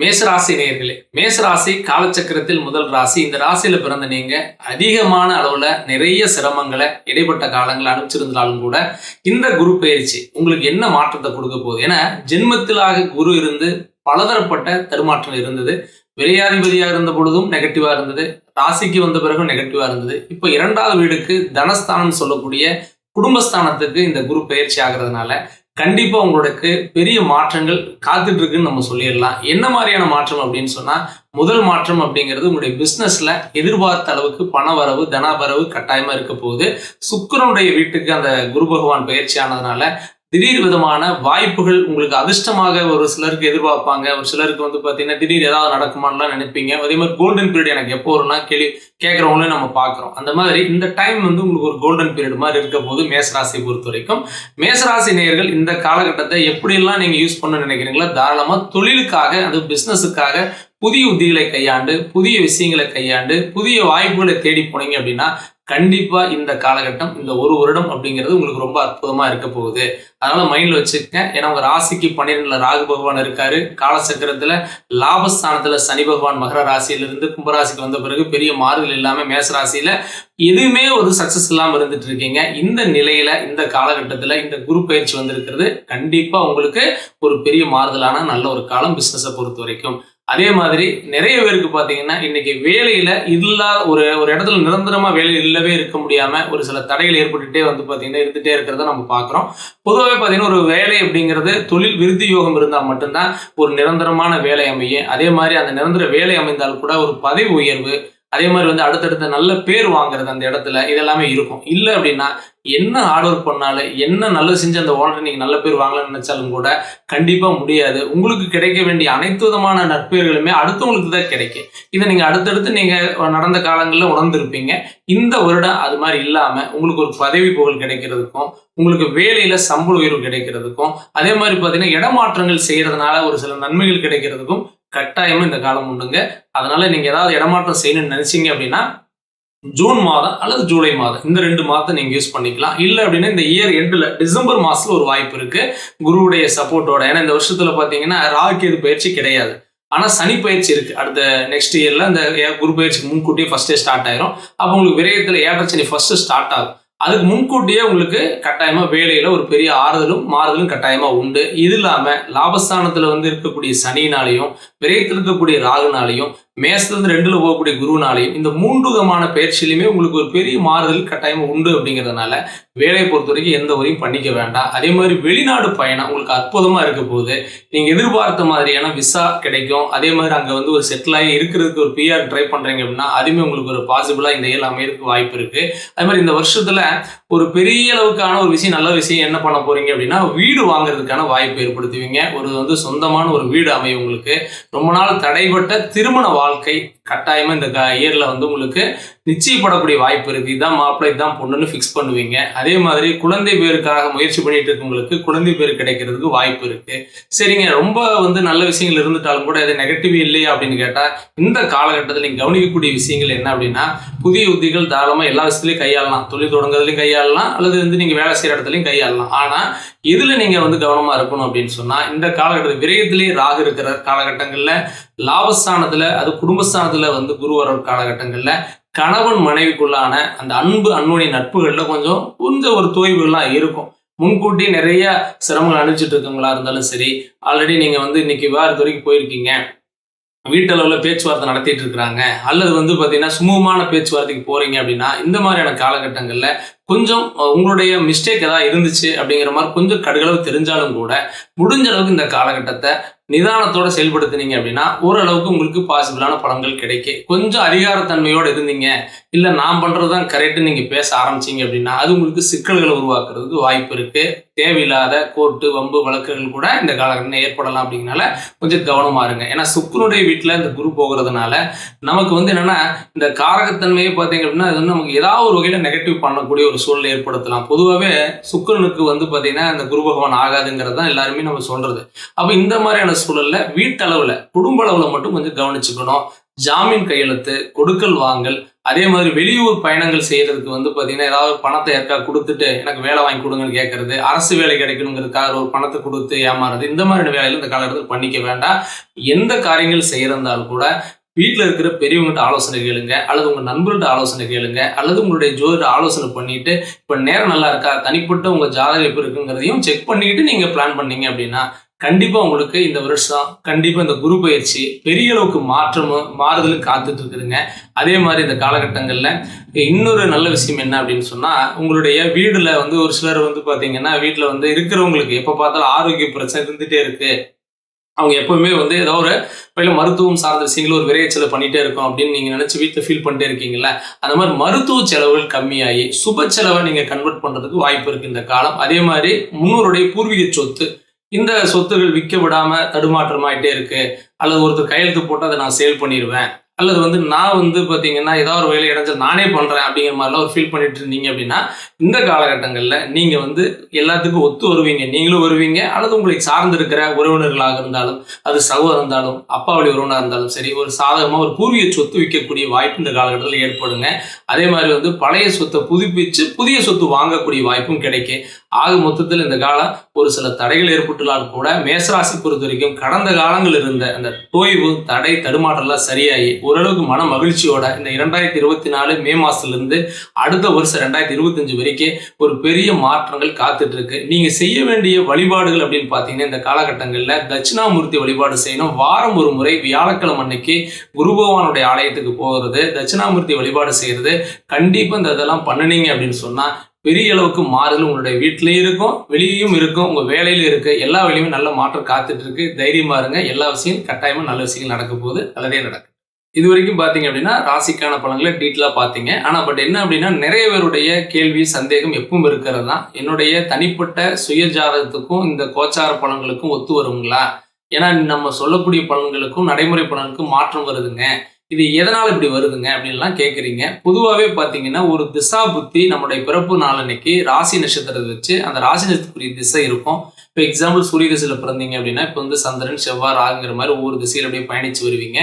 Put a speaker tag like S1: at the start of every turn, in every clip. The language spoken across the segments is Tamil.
S1: மேசராசி நேர்களே மேசராசி காலச்சக்கரத்தில் முதல் ராசி. இந்த ராசியில பிறந்த நீங்க அதிகமான அளவுல நிறைய சிரமங்களை இடைப்பட்ட காலங்களை அனுப்பிச்சிருந்தாலும் கூட இந்த குரு பயிற்சி உங்களுக்கு என்ன மாற்றத்தை கொடுக்க போகுது? ஏன்னா ஜென்மத்திலாக குரு இருந்து பலதரப்பட்ட தடுமாற்றம் இருந்தது. விலையாதிபதியாக இருந்த பொழுதும் நெகட்டிவா இருந்தது. ராசிக்கு வந்த பிறகும் நெகட்டிவா இருந்தது. இப்போ இரண்டாவது வீடுக்கு தனஸ்தானம் சொல்லக்கூடிய குடும்பஸ்தானத்துக்கு இந்த குரு பயிற்சி ஆகிறதுனால கண்டிப்பா உங்களுக்கு பெரிய மாற்றங்கள் காத்துட்டு இருக்குன்னு நம்ம சொல்லிடலாம். என்ன மாதிரியான மாற்றம் அப்படின்னு சொன்னா முதல் மாற்றம் அப்படிங்கிறது உங்களுடைய பிசினஸ்ல எதிர்பார்த்த அளவுக்கு பண வரவு தன வரவு கட்டாயமா இருக்க போகுது. சுக்கரனுடைய வீட்டுக்கு அந்த குரு பகவான் பயிற்சி ஆனதுனால திடீர் விதமான வாய்ப்புகள் உங்களுக்கு அதிர்ஷ்டமாக ஒரு சிலருக்கு எதிர்பார்ப்பாங்க. ஒரு சிலருக்கு வந்து பார்த்தீங்கன்னா திடீர் ஏதாவது நடக்குமான்லாம் நினைப்பீங்க. அதே மாதிரி கோல்டன் பீரியட் எனக்கு எப்போ வரும்னா கேள்வி கேட்குறவங்களையும் நம்ம பார்க்குறோம் அந்த மாதிரி இந்த டைம் வந்து உங்களுக்கு ஒரு கோல்டன் பீரியட் மாதிரி இருக்க போது மேசராசியை பொறுத்த வரைக்கும் மேசராசி நேயர்கள் இந்த காலகட்டத்தை எப்படிலாம் நீங்கள் யூஸ் பண்ண நினைக்கிறீங்களோ தாராளமாக தொழிலுக்காக அது பிஸ்னஸுக்காக புதிய உத்திகளை கையாண்டு புதிய விஷயங்களை கையாண்டு புதிய வாய்ப்புகளை தேடி போனீங்க அப்படின்னா கண்டிப்பா இந்த காலகட்டம் இந்த ஒரு வருடம் அப்படிங்கிறது உங்களுக்கு ரொம்ப அற்புதமா இருக்க போகுது. அதனால மைண்ட்ல வச்சுக்கங்க. ஏன்னா உங்க ராசிக்கு பன்னிரெண்டுல ராகு பகவான் இருக்காரு. காலசக்கரத்துல லாபஸ்தானத்துல சனி பகவான் மகர ராசியிலிருந்து கும்பராசிக்கு வந்த பிறகு பெரிய மாறுதல் இல்லாம மேச ராசியில எதுவுமே ஒரு சக்சஸ் இல்லாமல் இருந்துட்டு இருக்கீங்க. இந்த நிலையில இந்த காலகட்டத்தில் இந்த குரு பயிற்சி வந்திருக்கிறது கண்டிப்பா உங்களுக்கு ஒரு பெரிய மாறுதலான நல்ல ஒரு காலம் பிசினஸை பொறுத்த வரைக்கும். அதே மாதிரி நிறைய பேருக்கு பார்த்தீங்கன்னா இன்னைக்கு வேலையில் இல்லாத ஒரு ஒரு இடத்துல நிரந்தரமாக வேலை இல்லவே இருக்க முடியாமல் ஒரு சில தடைகள் ஏற்பட்டுகிட்டே வந்து பார்த்தீங்கன்னா இருந்துகிட்டே இருக்கிறத நம்ம பார்க்குறோம் பொதுவாகவே பார்த்தீங்கன்னா ஒரு வேலை அப்படிங்கிறது தொழில் விருத்தி யோகம் இருந்தால் மட்டும்தான் ஒரு நிரந்தரமான வேலை அமையும். அதே மாதிரி அந்த நிரந்தர வேலை அமைந்தால் கூட ஒரு பதவி உயர்வு அதே மாதிரி வந்து அடுத்தடுத்த நல்ல பேர் வாங்குறது அந்த இடத்துல இதெல்லாமே இருக்கும். இல்லை அப்படின்னா என்ன ஹார்ட் ஒர்க் பண்ணாலும் என்ன நல்லது செஞ்சு அந்த ஓனரை நீங்கள் நல்ல பேர் வாங்கலாம்னு நினச்சாலும் கூட கண்டிப்பாக முடியாது. உங்களுக்கு கிடைக்க வேண்டிய அனைத்து விதமான நட்பெயர்களுமே அடுத்தவங்களுக்கு தான் கிடைக்கும். இதை நீங்கள் அடுத்தடுத்து நீங்கள் நடந்த காலங்களில் உணர்ந்திருப்பீங்க. இந்த வருடம் அது மாதிரி இல்லாமல் உங்களுக்கு ஒரு பதவி புகழ் கிடைக்கிறதுக்கும் உங்களுக்கு வேலையில் சம்பள உயர்வு கிடைக்கிறதுக்கும் அதே மாதிரி பார்த்தீங்கன்னா இடமாற்றங்கள் செய்கிறதுனால ஒரு சில நன்மைகள் கிடைக்கிறதுக்கும் கட்டாயமாக இந்த காலம் உண்டுங்க. அதனால நீங்க ஏதாவது இடமாற்றம் செய்யணும்னு நினச்சிங்க அப்படின்னா ஜூன் மாதம் அல்லது ஜூலை மாதம் இந்த ரெண்டு மாதத்தை நீங்கள் யூஸ் பண்ணிக்கலாம். இல்லை அப்படின்னா இந்த இயர் எண்டில் டிசம்பர் மாதத்தில் ஒரு வாய்ப்பு இருக்கு. குருவுடைய சப்போர்ட்டோட ஏன்னா இந்த வருஷத்துல பாத்தீங்கன்னா எது பயிற்சி கிடையாது. ஆனால் சனி பயிற்சி இருக்குது அடுத்த நெக்ஸ்ட் இயரில் அந்த குரு பயிற்சிக்கு முன்கூட்டியே ஃபஸ்ட்டே ஸ்டார்ட் ஆயிரும். அப்போ உங்களுக்கு விரயத்துல ஏழரை ஃபஸ்ட்டு ஸ்டார்ட் ஆகும். அதுக்கு முன்கூட்டியே உங்களுக்கு கட்டாயமாக வேலையில் ஒரு பெரிய ஆறுதலும் மாறுதலும் கட்டாயமாக உண்டு. இது இல்லாமல் லாபஸ்தானத்தில் வந்து இருக்கக்கூடிய சனினாலையும் விரயத்தில் இருக்கக்கூடிய ராகுனாலையும் மேசத்துலேருந்து ரெண்டில் போகக்கூடிய குருனாலையும் இந்த மூன்று விதமான பயிற்சியிலையுமே உங்களுக்கு ஒரு பெரிய மாறுதல் கட்டாயம் உண்டு அப்படிங்கிறதுனால வேலையை பொறுத்த வரைக்கும் எந்த வரையும் பண்ணிக்க வேண்டாம். அதே மாதிரி வெளிநாடு பயணம் உங்களுக்கு அற்புதமாக இருக்க போகுது. நீங்கள் எதிர்பார்த்த மாதிரியான விசா கிடைக்கும். அதே மாதிரி அங்கே வந்து ஒரு செட்டில் ஆகி இருக்கிறதுக்கு ஒரு பிஆர் ட்ரை பண்றீங்க அப்படின்னா அதுவுமே உங்களுக்கு ஒரு பாசிபிளாக இந்த இயல் அமையறதுக்கு வாய்ப்பு இருக்கு. அதே மாதிரி இந்த வருஷத்துல ஒரு பெரிய அளவுக்கான ஒரு விஷயம் நல்ல விஷயம் என்ன பண்ண போறீங்க அப்படின்னா வீடு வாங்குறதுக்கான வாய்ப்பு ஏற்படுத்துவீங்க. ஒரு வந்து சொந்தமான ஒரு வீடு அமையும் உங்களுக்கு. ரொம்ப நாள் தடைப்பட்ட திருமண வாழ்க்கை கட்டாயமாக இந்த இயரில் வந்து உங்களுக்கு நிச்சயப்படக்கூடிய வாய்ப்பு இருக்குது இதான் மாப்பிள்ளை இதான் பொண்ணுன்னு ஃபிக்ஸ் பண்ணுவீங்க. அதே மாதிரி குழந்தை பேருக்காக முயற்சி பண்ணிட்டு இருக்கவங்களுக்கு குழந்தை பேர் கிடைக்கிறதுக்கு வாய்ப்பு இருக்கு. சரிங்க ரொம்ப வந்து நல்ல விஷயங்கள் இருந்துட்டாலும் கூட அது நெகட்டிவ் இல்லையா அப்படின்னு கேட்டால் இந்த காலகட்டத்தில் நீங்கள் கவனிக்கக்கூடிய விஷயங்கள் என்ன அப்படின்னா புதிய உத்திகள் தாராளமாக எல்லா விஷயத்துலையும் கையாளலாம். தொழில் தொடங்குறதுலையும் கையாளலாம். அல்லது வந்து நீங்கள் வேலை செய்கிற இடத்துலையும் கையாளலாம். ஆனால் இதில் நீங்க வந்து கவனமா இருக்கணும் அப்படின்னு சொன்னா இந்த காலகட்டத்தில் விரயத்திலேயே ராகு இருக்கிற காலகட்டங்கள்ல லாபஸ்தானத்துல அது குடும்பஸ்தானத்துல வந்து குரு வர காலகட்டங்கள்ல கணவன் மனைவிக்குள்ளான அந்த அன்பு அன்புடைய நட்புகள்ல கொஞ்சம் கொஞ்சம் ஒரு தோய்வுகள்லாம் இருக்கும். முன்கூட்டி நிறைய சிரமங்கள் அனுப்பிச்சிட்டு இருக்கவங்களா இருந்தாலும் சரி ஆல்ரெடி நீங்க வந்து இன்னைக்கு விவாதத்து வரைக்கும் போயிருக்கீங்க. வீட்டளவில் பேச்சுவார்த்தை நடத்திட்டு இருக்கிறாங்க. அல்லது வந்து பார்த்தீங்கன்னா சுமூகமான பேச்சுவார்த்தைக்கு போறீங்க அப்படின்னா இந்த மாதிரியான காலகட்டங்களில் கொஞ்சம் உங்களுடைய மிஸ்டேக் ஏதாவது இருந்துச்சு அப்படிங்கிற மாதிரி கொஞ்சம் கடுகளவு தெரிஞ்சாலும் கூட முடிஞ்ச அளவுக்கு இந்த காலகட்டத்தை நிதானத்தோட செயல்படுத்துனீங்க அப்படின்னா ஓரளவுக்கு உங்களுக்கு பாசிபிளான பலன்கள் கிடைக்கும். கொஞ்சம் அதிகாரத்தன்மையோடு இருந்தீங்க. இல்லை நான் பண்றதுதான் கரெக்டுன்னு நீங்கள் பேச ஆரம்பிச்சீங்க அப்படின்னா அது உங்களுக்கு சிக்கல்களை உருவாக்குறதுக்கு வாய்ப்பு இருக்குது தேவையில்லாத கோர்ட்டு வம்பு வழக்குகள் கூட இந்த காலகட்டம் ஏற்படலாம் அப்படிங்கனால கொஞ்சம் கவனமாக இருங்க. ஏன்னா சுக்குனுடைய வீட்டில் இந்த குரு போகிறதுனால நமக்கு வந்து என்னன்னா இந்த காரகத்தன்மையை பார்த்தீங்க அப்படின்னா அது வந்து நமக்கு ஏதாவது ஒரு வகையில் நெகட்டிவ் பண்ணக்கூடிய ஒரு சூழல் ஏற்படுத்தலாம். பொதுவாகவே சுக்கரனுக்கு வந்து பார்த்தீங்கன்னா இந்த குரு பகவான் ஆகாதுங்கிறது தான் எல்லாருமே நம்ம சொல்றது. அப்போ இந்த மாதிரியான சூழல்ல வீட்டளவில் குடும்ப அளவில் மட்டும் கொஞ்சம் கவனிச்சுக்கணும். ஜாமீன் கையெழுத்து கொடுக்கல் வாங்கல் அதே மாதிரி வெளியூர் பயணங்கள் செய்யறதுக்கு வந்து பார்த்தீங்கன்னா ஏதாவது பணத்தை யாருக்கா கொடுத்துட்டு எனக்கு வேலை வாங்கி கொடுங்கன்னு கேட்கறது அரசு வேலை கிடைக்கணுங்கிறதுக்காக ஒரு பணத்தை கொடுத்து ஏமாறுறது இந்த மாதிரியான வேலையில இந்த காலகட்டத்தில் பண்ணிக்க வேண்டாம். எந்த காரியங்கள் செய்யறதாலும் கூட வீட்டில் இருக்கிற பெரியவங்ககிட்ட ஆலோசனை கேளுங்க அல்லது உங்கள் நண்பர்கள்ட்ட ஆலோசனை கேளுங்க அல்லது உங்களுடைய ஜோதிட ஆலோசனை பண்ணிட்டு இப்போ நேரம் நல்லா இருக்கா தனிப்பட்ட உங்கள் ஜாதகம் எப்படி இருக்குங்கிறதையும் செக் பண்ணிக்கிட்டு நீங்கள் பிளான் பண்ணீங்க அப்படின்னா கண்டிப்பாக உங்களுக்கு இந்த வருஷம் கண்டிப்பாக இந்த குரு பயிற்சி பெரிய அளவுக்கு மாற்றமும் மாறுதலும் காத்துட்டு இருக்குதுங்க. அதே மாதிரி இந்த காலகட்டங்களில் இன்னொரு நல்ல விஷயம் என்ன அப்படின்னு சொன்னால் உங்களுடைய வீடில் வந்து ஒரு சிலர் வந்து பார்த்தீங்கன்னா வீட்டில் வந்து இருக்கிறவங்களுக்கு எப்போ பார்த்தாலும் ஆரோக்கிய பிரச்சனை இருந்துகிட்டே இருக்குது அவங்க எப்பவுமே வந்து ஏதோ ஒரு பயில மருத்துவம் சார்ந்த விஷயங்கள் ஒரு விரைய செலவு பண்ணிட்டே இருக்கோம் அப்படின்னு நீங்க நினைச்சு வீட்டில் ஃபீல் பண்ணிட்டே இருக்கீங்கல்ல அந்த மாதிரி மருத்துவ செலவுகள் கம்மியாகி சுப செலவை நீங்க கன்வெர்ட் பண்றதுக்கு வாய்ப்பு இருக்கு இந்த காலம். அதே மாதிரி முன்னோருடைய பூர்வீக சொத்து இந்த சொத்துகள் விற்க விடாம தடுமாற்றமாயிட்டே இருக்கு. அல்லது ஒருத்தர் கையெழுத்து போட்டு அதை நான் சேல் பண்ணிடுவேன். அல்லது வந்து நான் வந்து பார்த்தீங்கன்னா ஏதாவது ஒரு வேலை இடைஞ்சல் நானே பண்ணுறேன் அப்படிங்கிற மாதிரிலாம் ஒரு ஃபீல் பண்ணிட்டு இருந்தீங்க அப்படின்னா இந்த காலகட்டங்களில் நீங்கள் வந்து எல்லாத்துக்கும் ஒத்து வருவீங்க. நீங்களும் வருவீங்க. அல்லது உங்களுக்கு சார்ந்து இருக்கிற உறவினர்களாக இருந்தாலும் அது சகோதரம் இருந்தாலும் அப்பா வழி இருந்தாலும் சரி ஒரு சாதகமாக ஒரு பூர்வீக சொத்து விற்கக்கூடிய வாய்ப்பு இந்த காலகட்டத்தில் ஏற்படுங்க. அதே மாதிரி வந்து பழைய சொத்தை புதுப்பிச்சு புதிய சொத்து வாங்கக்கூடிய வாய்ப்பும் கிடைக்கும் ஆக மொத்தத்தில் இந்த காலம் ஒரு சில தடைகள் ஏற்பட்டுள்ளால் கூட மேசராசி பொறுத்த வரைக்கும் கடந்த காலங்கள் இருந்த அந்த தோய்வு தடை தடுமாற்றம்லாம் சரியாகி ஓரளவுக்கு மன மகிழ்ச்சியோட இந்த இரண்டாயிரத்தி இருபத்தி நாலு மே மாசத்துலேருந்து அடுத்த வருஷம் ரெண்டாயிரத்தி இருபத்தஞ்சு வரைக்கும் ஒரு பெரிய மாற்றங்கள் காத்துட்டு இருக்கு. நீங்க செய்ய வேண்டிய வழிபாடுகள் அப்படின்னு பார்த்தீங்கன்னா இந்த காலகட்டங்களில் தட்சிணாமூர்த்தி வழிபாடு செய்யணும். வாரம் ஒரு முறை வியாழக்கிழமை அன்னைக்கு குரு பகவானுடைய ஆலயத்துக்கு போகிறது தட்சிணாமூர்த்தி வழிபாடு செய்யறது. கண்டிப்பாக இந்த இதெல்லாம் பண்ணுனீங்க அப்படின்னு சொன்னால் பெரிய அளவுக்கு மாறுதல் உங்களுடைய வீட்டிலையும் இருக்கும் வெளியும் இருக்கும் உங்கள் வேலையிலும் இருக்கு. எல்லா வேலையுமே நல்ல மாற்றம் காத்துட்டு இருக்கு. தைரியமா இருங்க. எல்லா விஷயம் கட்டாயமாக நல்ல விஷயங்கள் நடக்க போகுது. நல்லதே நடக்கும். இது வரைக்கும் பார்த்தீங்க அப்படின்னா ராசிக்கான பலன்களை டீட்டெயிலாக பார்த்தீங்க. ஆனால் பட் என்ன அப்படின்னா நிறைய பேருடைய கேள்வி சந்தேகம் எப்பவும் இருக்கிறது தான். என்னுடைய தனிப்பட்ட சுய ஜாதகத்துக்கும் இந்த கோச்சார பலன்களுக்கும் ஒத்து வருங்களா? ஏன்னா நம்ம சொல்லக்கூடிய பலன்களுக்கும் நடைமுறை பலனுக்கும் மாற்றம் வருதுங்க. இது எதனால் இப்படி வருதுங்க அப்படின்லாம் கேட்குறீங்க பொதுவாகவே பார்த்தீங்கன்னா ஒரு திசா புத்தி நம்முடைய பிறப்பு நாளன்னைக்கு ராசி நட்சத்திரத்தை வச்சு அந்த ராசி நட்சத்திரத்துக்குரிய திசை இருக்கும். இப்போ எக்ஸாம்பிள் சூரிய திசையில் பிறந்தீங்க அப்படின்னா இப்போ வந்து சந்திரன் செவ்வாய் ராகுங்கிற மாதிரி ஒவ்வொரு திசையில் அப்படியே பயணித்து வருவீங்க.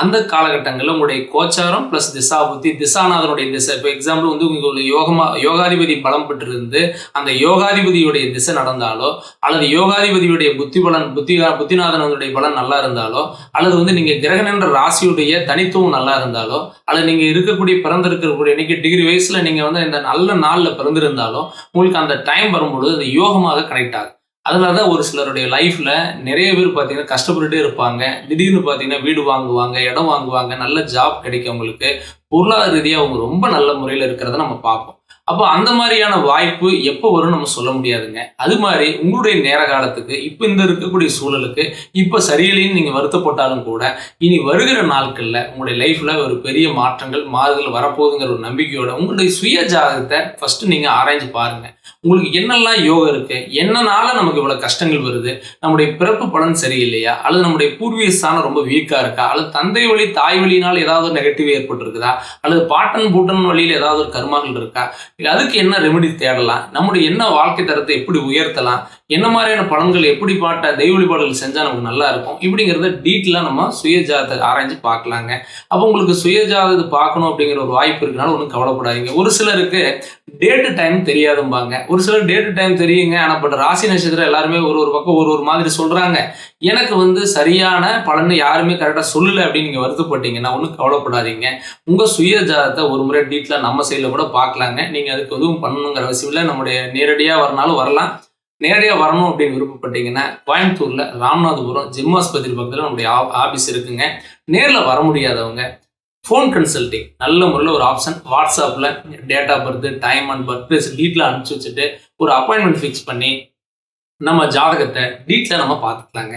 S1: அந்த காலகட்டங்களில் உங்களுடைய கோச்சாரம் ப்ளஸ் திசா புத்தி திசாநாதனுடைய திசை. இப்போ எக்ஸாம்பிள் வந்து உங்களுக்கு யோகமா யோகாதிபதி பலம் பெற்றிருந்து அந்த யோகாதிபதியுடைய திசை நடந்தாலோ அல்லது யோகாதிபதியுடைய புத்தி பலன் புத்தி புத்திநாதனுடைய பலன் நல்லா இருந்தாலோ அல்லது வந்து நீங்கள் கிரகணன்ற ராசியுடைய தனித்துவம் நல்லா இருந்தாலோ அல்லது நீங்கள் இருக்கக்கூடிய பிறந்திருக்கக்கூடிய இன்னைக்கு டிகிரி வயசில் நீங்கள் வந்து இந்த நல்ல நாளில் பிறந்திருந்தாலோ உங்களுக்கு அந்த டைம் வரும்பொழுது அது யோகமாக கனெக்ட் ஆகும். அதனால தான் ஒரு சிலருடைய லைஃப்பில் நிறைய பேர் பார்த்தீங்கன்னா கஷ்டப்பட்டுட்டே இருப்பாங்க. திடீர்னு பார்த்தீங்கன்னா வீடு வாங்குவாங்க இடம் வாங்குவாங்க நல்ல ஜாப் கிடைக்கும் அவங்களுக்கு பொருளாதார ரீதியாக அவங்க ரொம்ப நல்ல முறையில் இருக்கிறத நம்ம பார்ப்போம். அப்போ அந்த மாதிரியான வாய்ப்பு எப்போ வரும்னு நம்ம சொல்ல முடியாதுங்க. அது மாதிரி உங்களுடைய நேர காலத்துக்கு இப்போ இந்த இருக்கக்கூடிய சூழலுக்கு இப்போ சரியில்லைன்னு நீங்கள் வருத்தப்பட்டாலும் கூட இனி வருகிற நாட்களில் உங்களுடைய லைஃப்பில் ஒரு பெரிய மாற்றங்கள் மாறுதல் வரப்போகுதுங்கிற ஒரு நம்பிக்கையோட உங்களுடைய சுய ஜாதகத்தை ஃபஸ்ட்டு நீங்கள் ஆராய்ஞ்சு பாருங்கள் உங்களுக்கு என்னெல்லாம் யோகம் இருக்கு? என்னனால நமக்கு இவ்வளவு கஷ்டங்கள் வருது? நம்முடைய பிறப்பு பலன் சரியில்லையா? அல்லது நம்முடைய பூர்வீக ஸ்தானம் ரொம்ப வீக்கா இருக்கா? அல்லது தந்தை வழி தாய் வழியினால் ஏதாவது நெகட்டிவ் ஏற்பட்டிருக்குதா? அல்லது பாட்டன் பூட்டன் வழியில் ஏதாவது ஒரு கர்மாக்கள் இருக்கா? இல்லை அதுக்கு என்ன ரெமெடி தேடலாம்? நம்முடைய என்ன வாழ்க்கை தரத்தை எப்படி உயர்த்தலாம்? என்ன மாதிரியான பலன்கள் எப்படி பாட்ட தெய்வ வழிபாடுகள் செஞ்சால் நமக்கு நல்லா இருக்கும் இப்படிங்கிறத டீட்டெயிலாக நம்ம சுயஜாதத்தை ஆராய்ஞ்சு பார்க்கலாங்க. அப்போ உங்களுக்கு சுயஜாதத்தை பார்க்கணும் அப்படிங்கிற ஒரு வாய்ப்பு இருக்கனால ஒன்றும் கவலைப்படாதீங்க. ஒரு சிலருக்கு டேட்டு டைம் தெரியாதும்பாங்க. ஒரு சிலர் டேட்டு டைம் தெரியுங்க. ஆனால் பட் ராசி நட்சத்திரம் எல்லாருமே ஒரு ஒரு பக்கம் ஒரு ஒரு மாதிரி சொல்கிறாங்க எனக்கு வந்து சரியான பலன் யாருமே கரெக்டாக சொல்லலை அப்படின்னு நீங்கள் வருத்தப்பட்டீங்கன்னா ஒன்றும் கவலைப்படாதீங்க. உங்கள் சுயஜாதத்தை ஒரு முறை டீட்டெயிலாக நம்ம சைடில் கூட பார்க்கலாங்க. நீங்கள் அதுக்கு எதுவும் பண்ணணுங்கிற அவசியம் இல்லை. நம்முடைய நேரடியாக வரனாலும் வரலாம். நேரடியாக வரணும் அப்படின்னு விருப்பப்பட்டீங்கன்னா கோயம்புத்தூரில் ராமநாதபுரம் ஜிம் ஆஸ்பத்திரி பக்கத்தில் நம்முடைய ஆஃபீஸ் இருக்குங்க. நேரில் வர முடியாதவங்க ஃபோன் கன்சல்டிங் நல்ல முறையில் ஒரு ஆப்ஷன் வாட்ஸ்அப்பில் date of birth time and birth place detail அனுப்பிச்சி வச்சுட்டு ஒரு அப்பாயின்மெண்ட் ஃபிக்ஸ் பண்ணி நம்ம ஜாதகத்தை டீட்டெயிலாக நம்ம பார்த்துக்கலாங்க.